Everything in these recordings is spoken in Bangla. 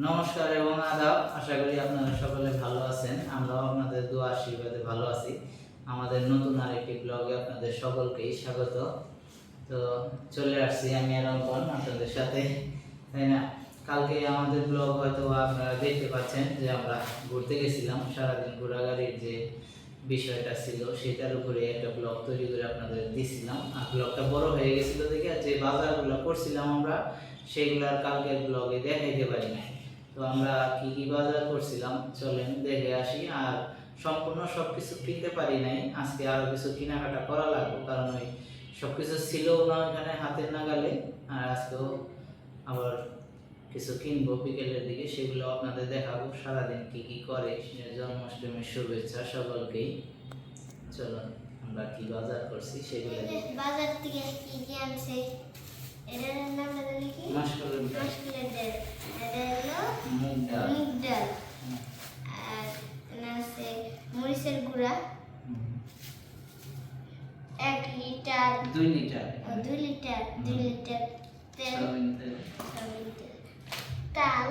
নমস্কার এবং আদাব। আশা করি আপনারা সকলে ভালো আছেন। আমরাও আপনাদের দোয়া আশীর্বাদে ভালো আছি। আমাদের নতুন আরেকটি ব্লগে আপনাদের সকলকেই স্বাগত। তো চলে আসছি আমি অঙ্কন আপনাদের সাথে, তাই না? কালকে আমাদের ব্লগ হয়তো আপনারা দেখতে পাচ্ছেন যে আমরা ঘুরতে গেছিলাম। সারাদিন ঘোরাঘুরির যে বিষয়টা ছিল, সেটার উপরে একটা ব্লগ তৈরি করে আপনাদের দিছিলাম। আর ব্লগটা বড় হয়ে গেছিল দেখে যে বাজারগুলো করছিলাম আমরা সেগুলো আর কালকের ব্লগে দেখাইতে পারি না তো আমরা কি কি বাজার করছিলাম? চলেন দেখে আসি। আর সম্পূর্ণ সব কিছু কিনতে পারি নাই। আজকে আরও কিছু কেনাকাটা করা লাগবে, কারণ ওই সব কিছু ছিল না ওখানে হাতের নাগালে। আর আজকেও আবার কিছু কিনবো বিকেলের দিকে, সেগুলো আপনাদের দেখাবো। সারাদিন কি কি করে জন্মাষ্টমীর শুভেচ্ছা সকলকেই। চলুন, আমরা কি বাজার করছি সেগুলো বাজার থেকে কি আনছে? এটার নাম জানি কি? মাসকলাই ডাল, মাসকুলের ডাল এটা হলো মুগ ডাল। মুগ ডাল। আর আছে মরিচের গুঁড়া। এক লিটার। দুই লিটার। দুই লিটার দুই লিটার তেল। তেল।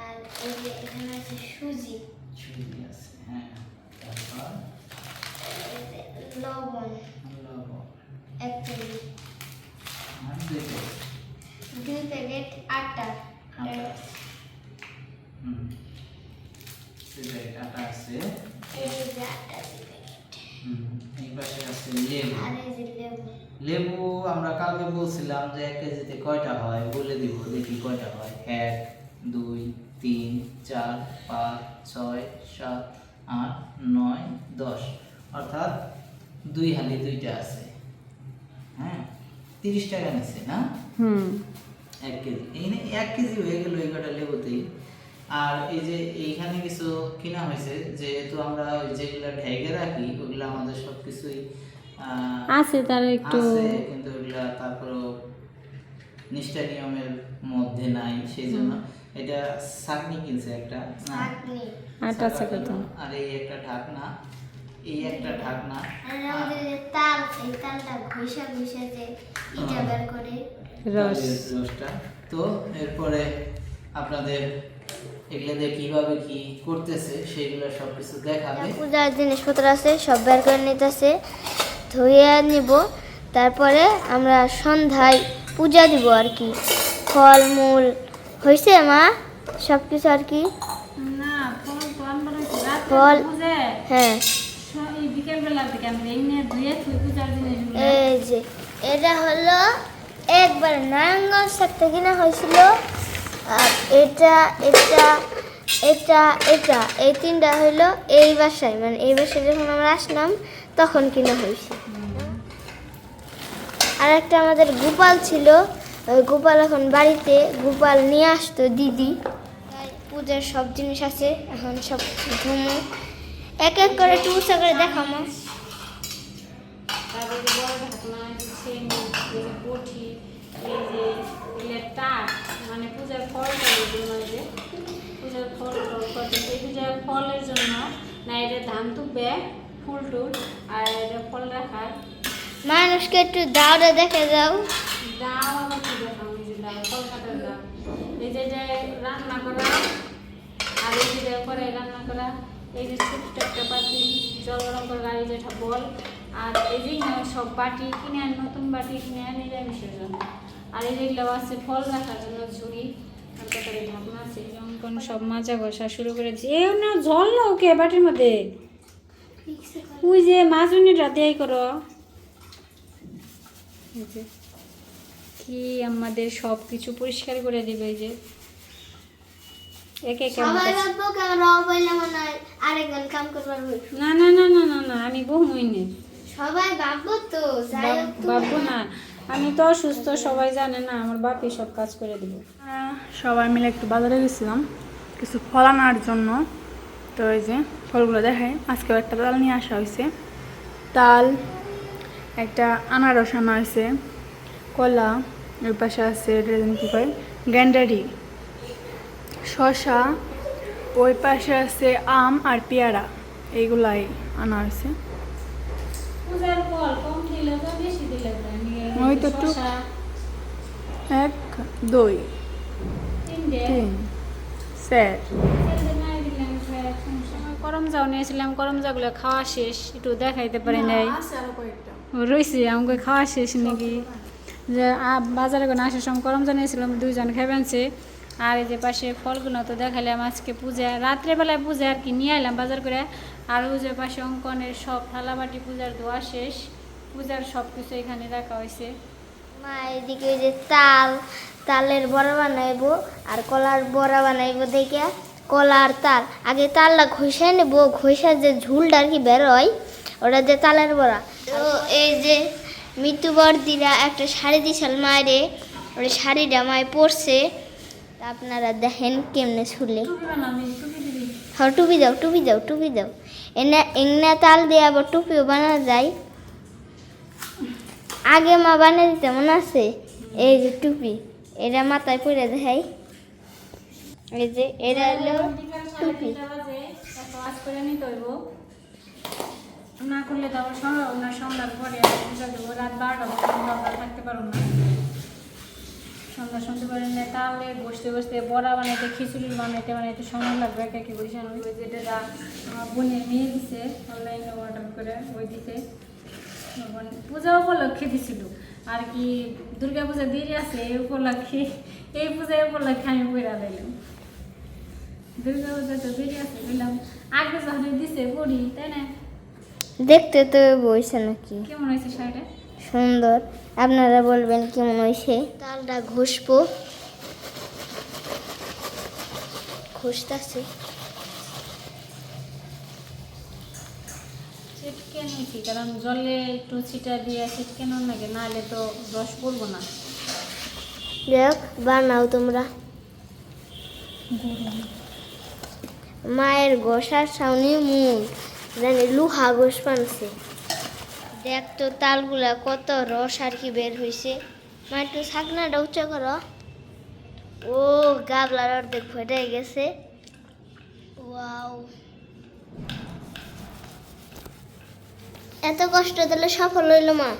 আর এই যে এখানে আছে সুজি। আছে হ্যাঁ। তারপর? লবণ। লেবু লেবু আমরা কালকে বলছিলাম যে এক কেজিতে কয়টা হয়? বলে দিব, দেখি কয়টা হয়। এক, দুই, তিন, চার, পাঁচ, ছয়, সাত, আট, নয়, দশ। অর্থাৎ দুই হালি দুইটা আছে। হ্যাঁ তিরিশ টাকা নিচ্ছে না? হুম। এক কেজি। এই এক কেজি হয়ে গেল এই কটা লেবুতেই। আর এই যে এইখানে কিছু কিনা হয়েছে যেহেতু আমরা ওই যেগুলা ঢেকে রাখি ওগুলো আমাদের সব কিছুই আছে তার একটু কিন্তু ওগুলা তারপরও নিষ্ঠা নিয়মের মধ্যে নাই সেই জন্য এটা চাটনি কিনছে একটা। না, আটা। আর এই একটা ঢাকনা। এই একটা ঢাকনা। তাল এই তালটা ঘষা ঘষা যে ইটা বের করে। রস। রসটা। তো এরপরে আপনাদের এগুলো দিয়ে কীভাবে কি করতেছে সেগুলো সব কিছু দেখাবে। পূজার জিনিসপত্র আছে সব বের করে নিতেছে। ধুয়ে নিব। তারপরে আমরা সন্ধ্যায় পূজা দিব আর কি। ফল মূল। হয়েছে মা? সব কিছু আর কি? না ফল তো এই যে, এটা হলো একবার নারায়ণগঞ্জ থাকতে কিনা হয়েছিল। আর এটা এটা এটা এটা, এই তিনটা হলো এই বাসায়। মানে এই বাসায় যখন আমরা আসলাম, তখন কিনা হয়েছে। আর একটা আমাদের গোপাল ছিল। গোপাল এখন বাড়িতে। গোপাল নিয়ে আসতো দিদি। পূজার সব জিনিস আছে। এখন সব ঘুমো। এক এক করে উঁচা করে দেখামো। মানে পূজার ফল পূজার ফল টল করতে এই পূজার ফলের জন্য না এটা ধান তুকবে ফুল টুল আর এটা ফল রাখার। মানুষকে একটু দাওটা দেখে যাও। দাও আবার কি দেখাম এই যে দাও কলকাতার দাও। এই যে যে রান্না করা আর এই যে রান্না করা এই যে ছোট্ট একটা বাটি জল গরম করা এই যে বল। আর এই যে সব বাটি কিনে আন নতুন বাটি কিনে আন নিরামিষের জন্য। আর এই যেগুলো আছে ফল রাখার জন্য ঝুড়ি ঢাকনা আছে। যেমন কোন সব মাজা ঘষা শুরু না জল না ওকে বাটির মধ্যে? ওই যে মাজুনিটা দেয় করো। যে কি আমাদের সব কিছু পরিষ্কার করে দিবে এই যে। একে একে ভাববো আরেকজন কাম করবার না না না না না না আমি বহু মইনে সবাই ভাববো তো হোক না। আমি তো অসুস্থ সবাই জানে না আমার বাপই সব কাজ করে দিব। সবাই মিলে একটু বাজারে গেছিলাম কিছু ফল আনার জন্য। তো এই যে ফলগুলো দেখাই। আজকেও একটা তাল নিয়ে আসা হয়েছে। তাল একটা আনারস আনা হয়েছে কলা ওই পাশে আছে এটা কী কয় গ্যান্ডারি। শশা ওই পাশে আছে আম আর পেয়ারা এইগুলাই আনা হয়েছে। ওই তো টুক- এক দুই তিন যাও নিয়েছিলাম খাওয়া শেষ একটু দেখাইতে পারি নাই। রয়েছি আমাকে খাওয়া শেষ নাকি? যে বাজারে কোনো আসার সময় করমজা নিয়েছিলাম দুইজন খেবেনছে আর এই যে পাশে ফলগুলো তো দেখালাম, আজকে পূজা, রাত্রেবেলায় পূজা আর কি নিয়ে এলাম বাজার করে। আর ওই যে পাশে অঙ্কনের সব থালাবাটি পূজার দোয়া শেষ, পূজার সব কিছু এখানে রাখা হয়েছে। মা, এদিকে ওই যে তাল, তালের বড়া বানাইবো আর কলার বড়া বানাইবো দেখে। কলা আর তাল, আগে তালটা ঘষে নেব ঘষার যে ঝুলটা আর কি বেরোয় ওটা যে তালের বড়া। তো এই যে মৃত্যু বর্দিরা একটা শাড়ি দিছিল মায়েরে, ওই শাড়িটা মায় পরছে। আপনারা দেখেন কেমনে শুলে হ্যাঁ টুপি দাও টুপি দাও টুপি দাও। এনে এংনা তাল দিয়ে আবার টুপিও বানানো যায়। আগে মা বানিয়ে দিতে মনে আছে? এই যে টুপি এটা মাথায় পরে দেখাই। এই যে এটা হলো টুপি। না করলে তো না পরে রাত বারোটা থাকতে পারব না। সন্ধ্যা সন্ধ্যা করে নিয়ে তাহলে বসতে বসতে বড়া বানাইতে খিচুড়ি বানাইতে বানাইতে সময় লাগবে একা কি বসে আমি ওই যেটা বোনের মেয়ে দিছে অনলাইনে অর্ডার করে ওই দিতে পূজা উপলক্ষে দিছিল। আর কি দুর্গা পূজা দেরি আছে এই উপলক্ষে এই পূজা উপলক্ষে আমি পড়া দিলাম। দুর্গা পূজা তো দেরি আছে বললাম আগে যখন দিছে পড়ি তাই না? দেখতে তো বইছে নাকি। কেমন হয়েছে শাড়িটা? সুন্দর। আপনারা বলবেন কেমন হয়েছে? তালটা ঘষবো। ঘষতেছে। ছিটকে নিয়েছি কারণ জলে একটু ছিটা দিয়ে ছিটকে নেওয়ার লাগে নাহলে তো রস পড়ব না। দেখ বানাও তোমরা। মায়ের গোসার সামনে মূল জানি লুহা গোস পানছে দেখ তো তালগুলা কত রস আর কি বের হয়েছে মা একটু শাকনাটা উচ্চ করো। ও গাবলার অর্ধেক ফেটে গেছে। ওয়াও। এত কষ্ট দিলে সফল হইল মা।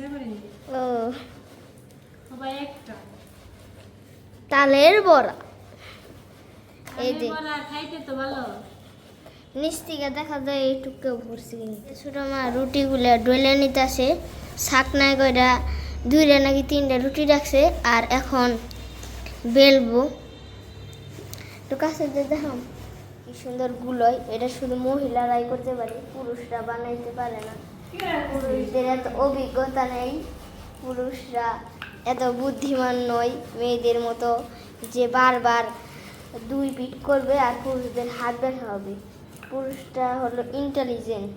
রয়েছে পারিনি ও। সবাই একটা। তালের বড়া। এই যে। খাইতে তো ভালো। নিচ থেকে দেখা যায় এইটুকু ভরছি ছোট মা রুটিগুলা ডলে নিতেছে শাকনায় কয়টা দুইটা নাকি তিনটা রুটি রাখছে, আর এখন বেলবো। তো কাছে যে দেখাম কি সুন্দর গুলোয়, এটা শুধু মহিলারাই করতে পারে, পুরুষরা বানাইতে পারে না। পুরুষদের এত অভিজ্ঞতা নেই, পুরুষরা এত বুদ্ধিমান নয়, মেয়েদের মতো যে বারবার দুই পিট করবে আর পুরুষদের হাত ব্যথা হবে। পুরুষটা হলো ইন্টেলিজেন্ট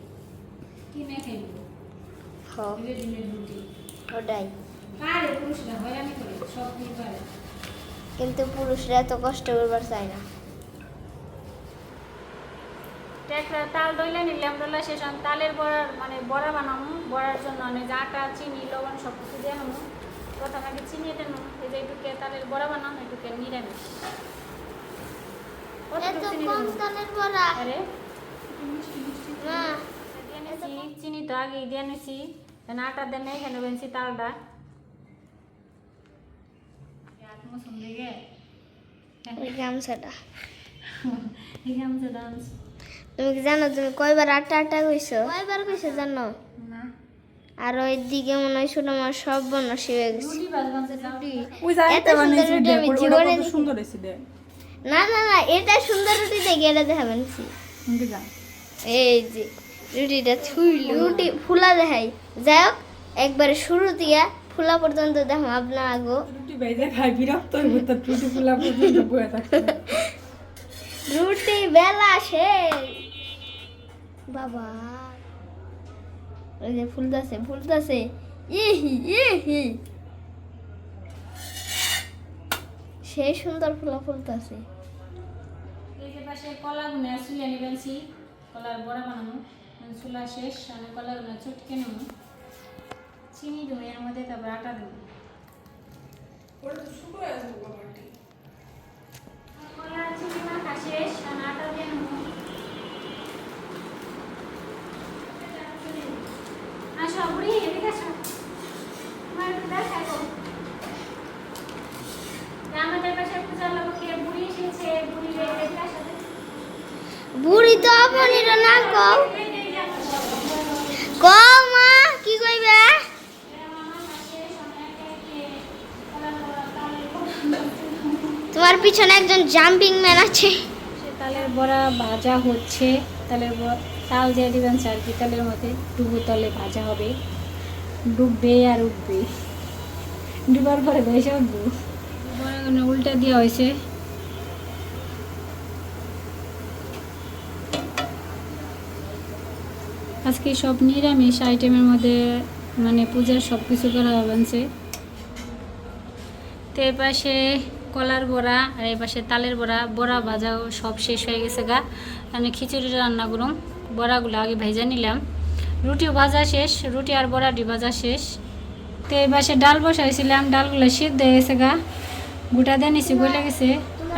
ওটাই। কিন্তু পুরুষরা এত কষ্ট করবার চায় না। একটা তাল দইলে নিলাম ডলা শেষ তালের বড়ার মানে বড়া বানাবো বড়ার জন্য অনেক আটা চিনি লবণ সব কিছু দিয়ে নেব প্রথমে আগে চিনি এটা নেব এই যে এটুকে তালের বড়া বানাবো এটুকে নিরামিষ। কম তালের বড়া? আরে চিনি তো আগে দিয়ে নিছি আটা দেন এখানে বেনছি তালটা এক মৌসুম দিকে ওই গামছাটা এই গামছা ডান্স তুমি কি জানো তুমি কয়বার আটা আটা কইছো কয়বার কইছো জানো না আর ওই দিকে মনে হয় ছোট মার সব বনসি হয়ে গেছে এত সুন্দর আমি জীবনে না না না এটা সুন্দর রুটি দেখে এটা দেখাবেন এই যে রুটিটা থুইল রুটি ফুলা দেখাই। যাই হোক একবারে শুরু দিয়া ফুলা পর্যন্ত দেখো আপনার আগো। রুটি বাইজা খাই বিরক্ত হইব তো রুটি ফুলা পর্যন্ত বয়ে থাকছে রুটি বেলা শেষ। বাবা। ওই যে ফুলতাছে ফুলতাছে। ইহি ইহি। সেই সুন্দর ফুলা ফুলতাছে। এই যে পাশে কলা গুনে চুলে নিবেনছি কলার বড়া বানানো। চুলা শেষ আমি কলা গুনে চটকে নেব চিনি দেবো এর মধ্যে তারপর আটা দেবো। কলা চিনি মাখা শেষ আমি আটা দিয়ে নেব আসো বুড়ি এদিকে আসো দেখাবো আমাদের পাশে পূজার লোককে বুড়ি এসেছে বুড়ি বুড়ি তো আপনির না কও। কও মা কি কইবে? তোমার পিছনে একজন জাম্পিং ম্যান আছে। সে তালের বড়া ভাজা হচ্ছে তালের তাল দিয়ে দিবেন স্যার কি তালের মধ্যে? ডুবো তলে ভাজা হবে। ডুববে আর উঠবে। ডুবার পরে ভেসে উঠবো। উল্টা দেওয়া হয়েছে। আজকে সব নিরামিষ আইটেমের মধ্যে মানে পূজার সব কিছু করা হবেছে তো এর পাশে কলার বড়া আর এই পাশে তালের বড়া বড়া ভাজাও সব শেষ হয়ে গেছে গা। আমি খিচুড়ি রান্না করুম বড়াগুলো আগে ভেজে নিলাম। রুটিও ভাজা শেষ রুটি আর বড়াটি ভাজা শেষ। তো এই পাশে ডাল বসাইছিলাম ডালগুলো সিদ্ধ হয়ে গেছে গা। গোটা দিয়ে নিছি বলে গেছে।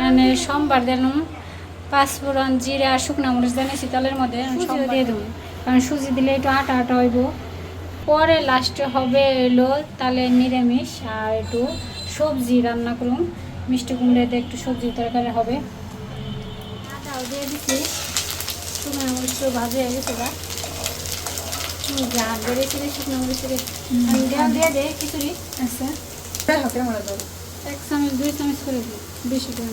মানে সোমবার দিলাম পাঁচফোড়ন জিরা আর শুকনা মরিচ দিয়ে নিছি তালের মধ্যে দিয়ে দেবো কারণ সুজি দিলে একটু আটা আটা হইব। পরে লাস্টে হবে এলো তাহলে নিরামিষ আর একটু সবজি রান্না করুন। মিষ্টি কুমড়াতে একটু সবজি তরকারি হবে। আটাও দিয়ে দিচ্ছি শুকনো মরিচ ভাজে হয়ে গেছে গা যা বেড়েছিল শুকনো মরিচ থেকে দিয়ে দে খিচুড়ি। আচ্ছা। এক চামচ দুই চামচ করে দিই বেশি দেওয়া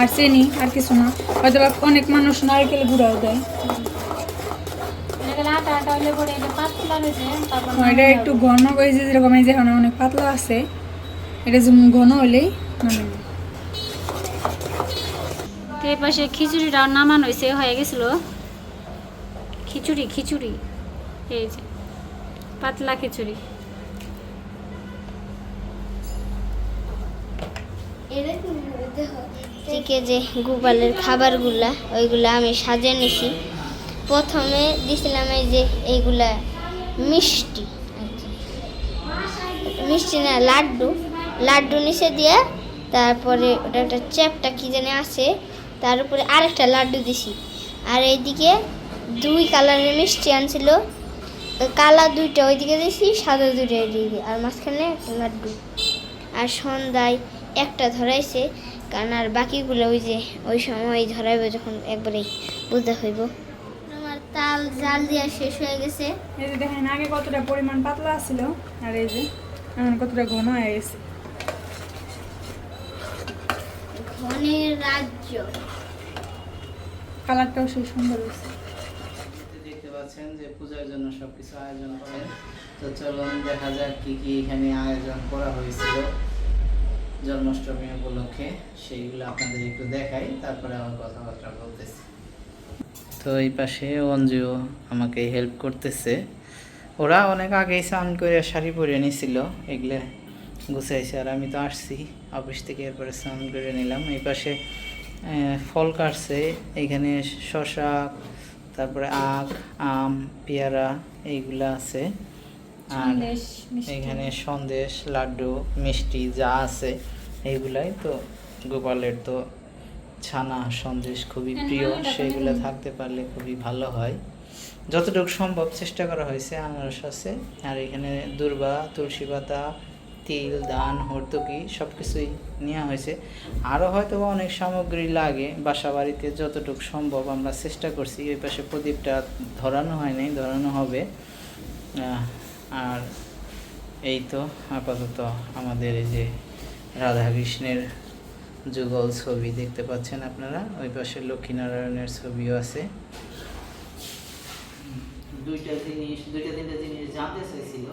আর চিনি আর কিছু না। হয়তো অনেক মানুষ নারকেল গুঁড়াও দেয়। এটা পরে এটা একটু ঘন হয়েছে যেরকম এই যে এখন অনেক পাতলা আছে। এটা যেমন ঘন হলেই মানে তো এই পাশে খিচুড়িটা নামানো হয়েছে হয়ে গেছিল। খিচুড়ি খিচুড়ি। এই যে পাতলা খিচুড়ি। থেকে যে গোপালের খাবারগুলা, ওইগুলা আমি সাজিয়ে নিছি। প্রথমে দিছিলাম এই যে এইগুলা মিষ্টি মিষ্টি না, লাড্ডু। লাড্ডু নিচে দিয়ে, তারপরে ওটা একটা চ্যাপটা কি জানি আছে, তার উপরে আরেকটা লাড্ডু দিছি। আর এইদিকে দুই কালারের মিষ্টি আনছিল। কালা দুইটা ওইদিকে দিছি, সাদা দুইটা ওইদিকে আর মাঝখানে একটা লাড্ডু। আর সন্ধ্যায় একটা ধরাইছে। কারণ আর বাকিগুলো ওই যে ওই সময় ধরাইবে যখন একবারেই বুঝতে হইব। আমার তাল জাল দেওয়া শেষ হয়ে গেছে। এই যে দেখেন আগে কতটা পরিমাণ পাতলা ছিল আর এই যে এখন কতটা ঘন হয়ে গেছে। ঘনের রাজ্য। কালারটাও সেই সুন্দর হয়েছে। দেখতে পাচ্ছেন যে পূজার জন্য সবকিছু আয়োজন করেন। তো চলুন দেখা যাক কি কি এখানে আয়োজন করা হয়েছিল। জন্মাষ্টমী উপলক্ষে সেইগুলো আপনাদের একটু দেখাই তারপরে আমার কথাবার্তা বলতেছি। তো এই পাশে অঞ্জু আমাকে হেল্প করতেছে। ওরা অনেক আগেই স্নান করে শাড়ি পরে নিছিল এগুলো গুছাইছে আর আমি তো আসছি অফিস থেকে এরপরে স্নান করে নিলাম। এই পাশে ফল কাটছে এখানে শশা তারপরে আখ আম পেয়ারা এইগুলা আছে। আর এখানে সন্দেশ লাড্ডু মিষ্টি যা আছে। এইগুলাই তো গোপালের তো ছানা সন্দেশ খুবই হ্যাঁ, প্রিয় হ্যাঁ, তো সেইগুলো থাকতে পারলে খুবই ভালো হয়। যতটুকু সম্ভব চেষ্টা করা হয়েছে আনারস আছে। আর এখানে দুর্বা তুলসী পাতা তিল ধান হর্তকি সব কিছুই নেওয়া হয়েছে। আরও হয়তো অনেক সামগ্রী লাগে বাসা বাড়িতে যতটুকু সম্ভব আমরা চেষ্টা করছি। ওই পাশে প্রদীপটা ধরানো হয় নাই ধরানো হবে। আর এই তো আপাতত আমাদের এই যে রাধা কৃষ্ণের যুগল ছবি দেখতে পাচ্ছেন আপনারা। ওই পাশে লক্ষ্মীনারায়ণের ছবিও আছে। দুইটা জিনিস দুইটা তিনটা জিনিস জানতে চাইছিল।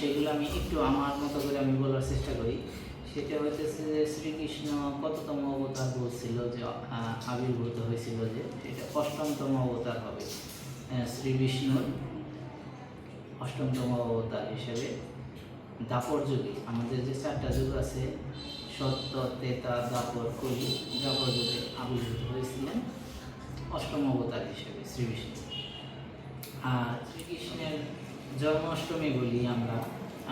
সেগুলো আমি একটু আমার মতো করে আমি বলার চেষ্টা করি। সেটা হইতেছে যে শ্রীকৃষ্ণ কততম অবতার বলছিল যে আবির্ভূত হয়েছিল যে সেটা অষ্টমতম অবতার হবে। আহ, শ্রী অষ্টমতম অবতার হিসেবে। দাপর যুগে, আমাদের যে চারটা যুগ আছে, সত্য, তেতা, দাপর, কলি, দাপর যুগে আবির্ভূত হয়েছিলেন অষ্টম অবতার হিসেবে শ্রী বিষ্ণু। আর শ্রীকৃষ্ণের জন্মাষ্টমী বলি আমরা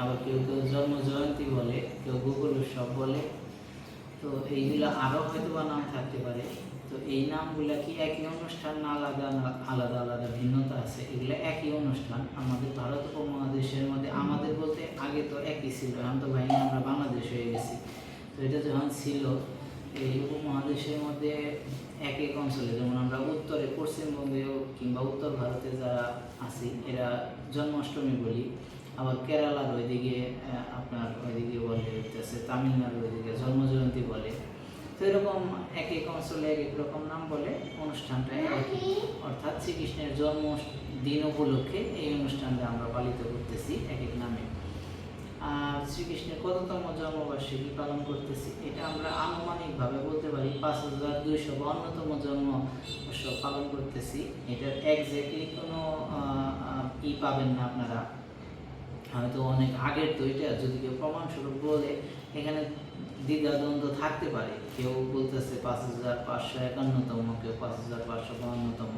আবার কেউ কেউ জন্ম জয়ন্তী বলে, কেউ গোকুল উৎসব বলে, তো এইগুলো আরও হয়তো বা নাম থাকতে পারে। তো এই নামগুলা কি একই অনুষ্ঠান না আলাদা আলাদা আলাদা ভিন্নতা আছে? এগুলো একই অনুষ্ঠান। আমাদের ভারত উপমহাদেশের মধ্যে আমাদের বলতে আগে তো একই ছিল, এখন তো ভাই আমরা বাংলাদেশ হয়ে গেছি। তো এটা যখন ছিল, এই উপমহাদেশের মধ্যে এক এক অঞ্চলে, যেমন আমরা উত্তরে, পশ্চিমবঙ্গেও কিংবা উত্তর ভারতে যারা আছি, এরা জন্মাষ্টমী বলি, আবার কেরালার ওইদিকে আপনার ওইদিকে বলে তামিলনাড়ুর ওইদিকে জন্মজয়ন্তী বলে। তো এরকম এক এক অঞ্চলে এক এক রকম নাম বলে অনুষ্ঠানটা অর্থাৎ শ্রীকৃষ্ণের জন্ম দিন উপলক্ষে এই অনুষ্ঠানটা আমরা পালিত করতেছি এক এক নামে। আর শ্রীকৃষ্ণের কততম জন্মবার্ষিকী পালন করতেছি, এটা আমরা আনুমানিকভাবে বলতে পারি পাঁচ হাজার দুইশো বাউন্নতম জন্ম উৎসব পালন করতেছি। এটার একজ্যাক্টলি কোনো ই পাবেন না আপনারা। হয়তো অনেক আগের তো এটা, যদি কেউ প্রমাণস্বরূপ বলে, এখানে দ্বিধাদ্বন্দ্ব থাকতে পারে। কেউ বলতেছে পাঁচ হাজার পাঁচশো একান্নতম, কেউ পাঁচ হাজার পাঁচশো বাউন্নতম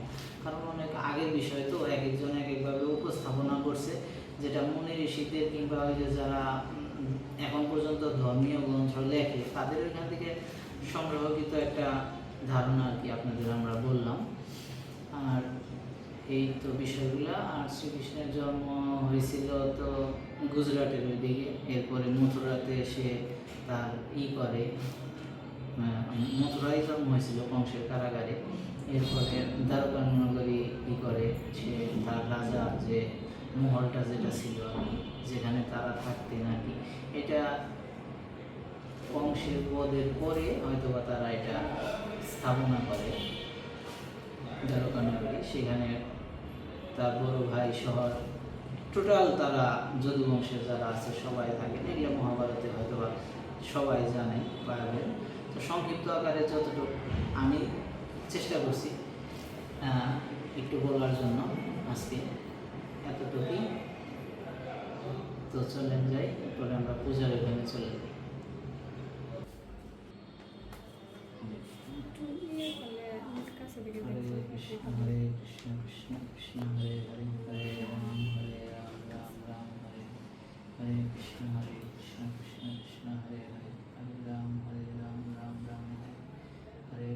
কারণ অনেক আগের বিষয় তো, এক একজন এক একভাবে উপস্থাপনা করছে, যেটা মনে ঋষিদের কিংবা ওই যে যারা এখন পর্যন্ত ধর্মীয় গ্রন্থ লেখে, তাদের ওইখান থেকে সংগ্রহকৃত একটা ধারণা আর কি আপনাদের আমরা বললাম। আর এই তো বিষয়গুলা, আর শ্রীকৃষ্ণের জন্ম হয়েছিল তো গুজরাটের ওই দিকে এরপরে মথুরাতে সে তার ই করে মথুরায় জন্ম হয়েছিল কংসের কারাগারে। এরপরে দ্বারকা নগরী ই করে, সে তার রাজা যে মহলটা যেটা ছিল যেখানে তারা থাকতেন আর কি এটা কংসের পদের পরে হয়তোবা তারা এটা স্থাপনা করে দ্বারকা নগরী সেখানে তার বড় ভাই শহর, টোটাল তারা যদুবংশের যারা আছে, সবাই থাকেন। এগুলো মহাভারতে হয়তো বা সবাই জানে পারবেন তো সংক্ষিপ্ত আকারে যতটুকু আমি চেষ্টা করছি একটু বলার জন্য আজকে এতটুকুই। তো চলেন যাই, এরপরে আমরা পূজার এখানে চলে যাই। হরে কৃষ্ণ কৃষ্ণ কৃষ্ণ হরে হরে হরে, রাম হরে রাম রাম রাম, হরে হরে কৃষ্ণ হরে কৃষ্ণ কৃষ্ণ কৃষ্ণ হরে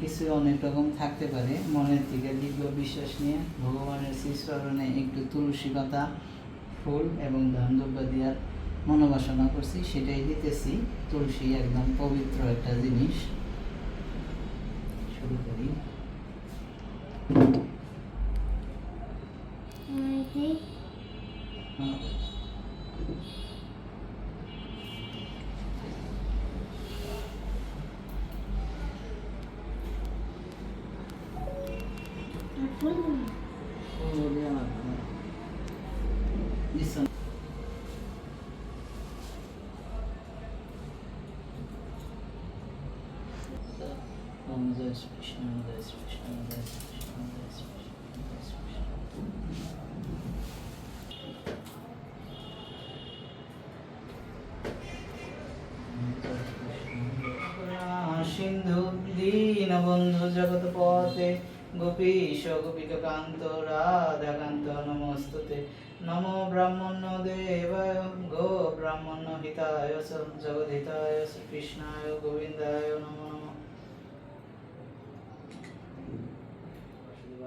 কিছু অনেক রকম থাকতে পারে। মনের দিকে দীর্ঘ বিশ্বাস নিয়ে ভগবানের শ্রীচরণে একটু তুলসী পাতা ফুল এবং ধান দ্রব্য দেওয়ার মনোবাসনা করছি, সেটাই দিতেছি। তুলসী একদম পবিত্র একটা জিনিস। শুরু করি। শ্রী কৃষ্ণ সিন্ধু দীনবন্ধু জগৎপতে গোপীশ গোপিকান্ত রাধাকান্ত নমস্তুতে। নমো ব্রাহ্মণ্য দেবায় গো ব্রাহ্মণ্য হিতায় জগদ্ধিতায় শ্রীকৃষ্ণায় গোবিন্দায় নমো নমঃ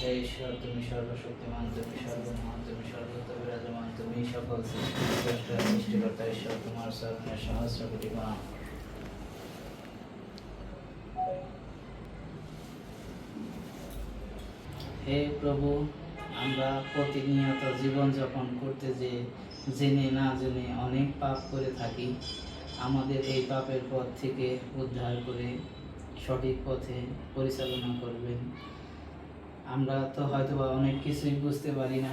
হে ঈশ্বর, তুমি সর্বশক্তিমান, তুমি সর্বমহান, তুমি বিরাজমান, তুমি সকল সৃষ্টি সৃষ্টিকর্তা ঈশ্বর, তোমার সহস্র হে প্রভু, আমরা প্রতিনিয়ত জীবনযাপন করতে যে জেনে না জেনে অনেক পাপ করে থাকি। আমাদের এই পাপের পথ থেকে উদ্ধার করে সঠিক পথে পরিচালনা করবেন। আমরা তো হয়তোবা অনেক কিছুই বুঝতে পারি না,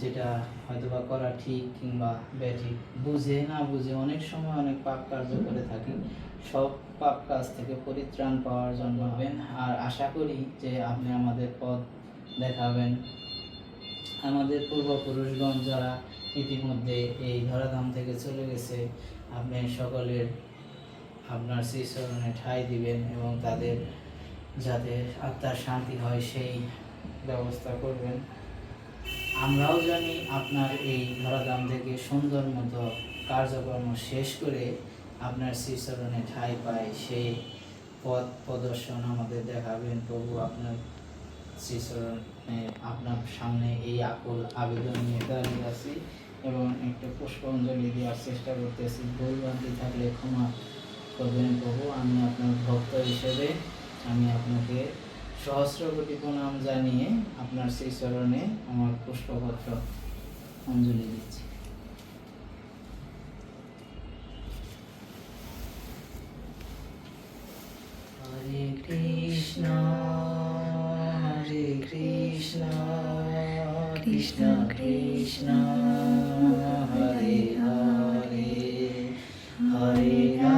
যেটা হয়তোবা করা ঠিক কিংবা ব্যাঠিক। বুঝে না বুঝে অনেক সময় অনেক পাপ কার্য করে থাকি। সব পাপ কাজ থেকে পরিত্রাণ পাওয়ার জন্য। হবেন আর আশা করি যে আপনি আমাদের পথ দেখাবেন। আমাদের পূর্বপুরুষগণ যারা ইতিমধ্যে এই ধরাধাম থেকে চলে গেছে, আপনি সকলের আপনার শ্রীচরণে ঠাঁই দিবেন এবং তাদের যাতে আত্মার শান্তি হয় সেই ব্যবস্থা করবেন। আমরাও জানি আপনার এই ধরাধাম থেকে সুন্দর মতো কার্যক্রম শেষ করে আপনার শ্রীচরণে ঠাঁই পায় সেই পথ প্রদর্শন আমাদের দেখাবেন। প্রভু আপনার শ্রীচরণে আপনার সামনে এই আকুল আবেদন নিয়ে দাঁড়িয়ে আছি এবং একটু পুষ্পাঞ্জলি দেওয়ার চেষ্টা করতেছি। ভুল থাকলে ক্ষমা করবেন প্রভু, আমি আপনার ভক্ত হিসেবে আমি আপনাকে সহস্র কোটি প্রণাম জানিয়ে আপনার সেই চরণে আমার পুষ্পপত্র অঞ্জলি দিচ্ছি। হরে কৃষ্ণ হরে কৃষ্ণ কৃষ্ণ কৃষ্ণ, হরে হরে হরে রাম।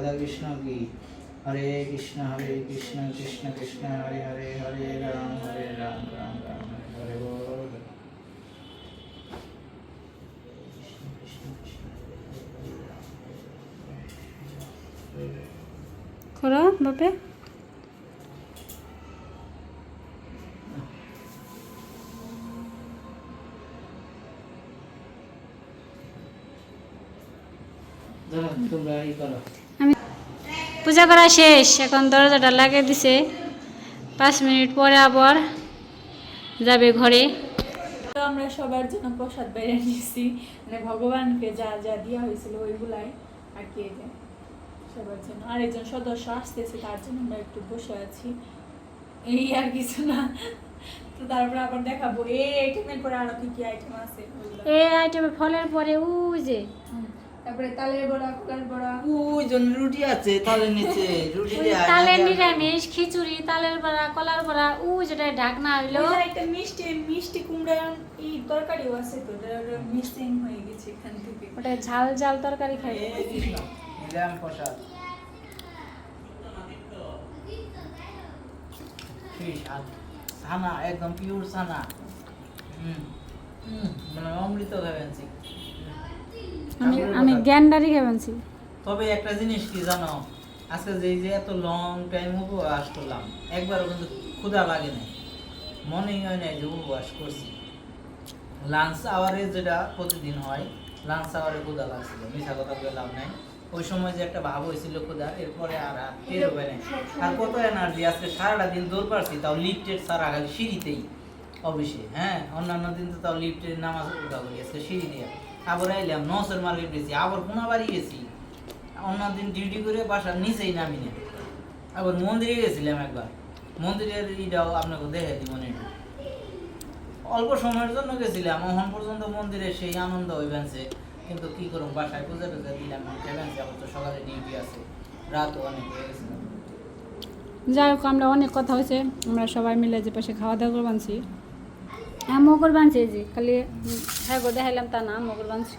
জয় শ্রী রাধা কৃষ্ণ কি? হরে কৃষ্ণ হরে কৃষ্ণ কৃষ্ণ কৃষ্ণ হরে হরে হরে রাম হরে রাম রাম রাম হরে হরে করো বাপে। তোমরা ই করো। পূজা করা শেষ এখন দরজাটা লাগিয়ে দিছে। পাঁচ মিনিট পরে আবার যাবে ঘরে। তো আমরা সবার জন্য প্রসাদ বাইরে নিয়েছি। মানে ভগবানকে যা যা দেওয়া হয়েছিল ওইগুলাই আর কি সবার জন্য। আর একজন সদস্য আসতেছে তার জন্য আমরা একটু বসে আছি। এই আর কিছু না। তো তারপরে আবার দেখাবো এই আইটেমের পরে আরও কি কি আইটেম আছে? এই আইটেমে ফলের পরে উই যে। তারপরে তালের বড়া কোলার বড়া। ওই জন রুটি আছে তালের নিচে রুটি তালের নিরামিষ খিচুড়ি তালের বড়া কলার বড়া উ যেটা ঢাকনা হইল। একটা মিষ্টি মিষ্টি কুমড়ার এই তরকারিও আছে তো মিসিং হয়ে গেছে এখান থেকে। ওটা ঝাল ঝাল তরকারি কৃষ্ণ, নিলাম প্রসাদ। ছানা একদম পিওর ছানা হুম হুম মানে অমৃত খাবেনছি আমি আমি গ্যান্ডারি খাইবেনছি তবে একটা জিনিস কি জানো? আজকে যে যে এত লং টাইম উপবাস করলাম একবারও কিন্তু ক্ষুধা লাগে নাই। মনেই হয় নাই যে উপবাস করছি। লাঞ্চ আওয়ারে যেটা প্রতিদিন হয় লাঞ্চ আওয়ারে ক্ষুধা লাগছিল মিশা কথা বলে লাভ নাই। ওই সময় যে একটা ভাব হয়েছিল খোদা এরপরে আর আর হবে না আর কত এনার্জি আজকে সারাটা দিন দৌড় পারছি তাও লিফটের সারা সিঁড়িতেই। অফিসে হ্যাঁ? অন্যান্য দিন তো তাও লিফটের নামাজ উঠা করি আজকে সিঁড়ি দিয়ে। আবার আইলাম, নসের মার্কেট গেছি, আবার কোনা বাড়ি গেছি। অন্য দিন ডিউটি করে বাসার নিচেই নামি না। আবার মন্দিরে গেছিলাম একবার। মন্দিরের ইটাও আপনাকে দেখে দিব না। অল্প সময়ের জন্য গেছিলাম ওখান পর্যন্ত মন্দিরে সেই আনন্দ ওই হইবেনছে। কিন্তু কি করুন বাসায় পূজা টুজা দিলাম খেবেনছে আবার তো সকালে ডিউটি আছে। রাতও অনেক হয়ে গেছে। যাই হোক, আমরা অনেক কথা হয়েছে। আমরা সবাই মিলে যে পাশে খাওয়া দাওয়া করে বানছি হ্যাঁ মকর বানছি যে খালি হ্যাঁ গো দেখাইলাম তা না মকর বানছি।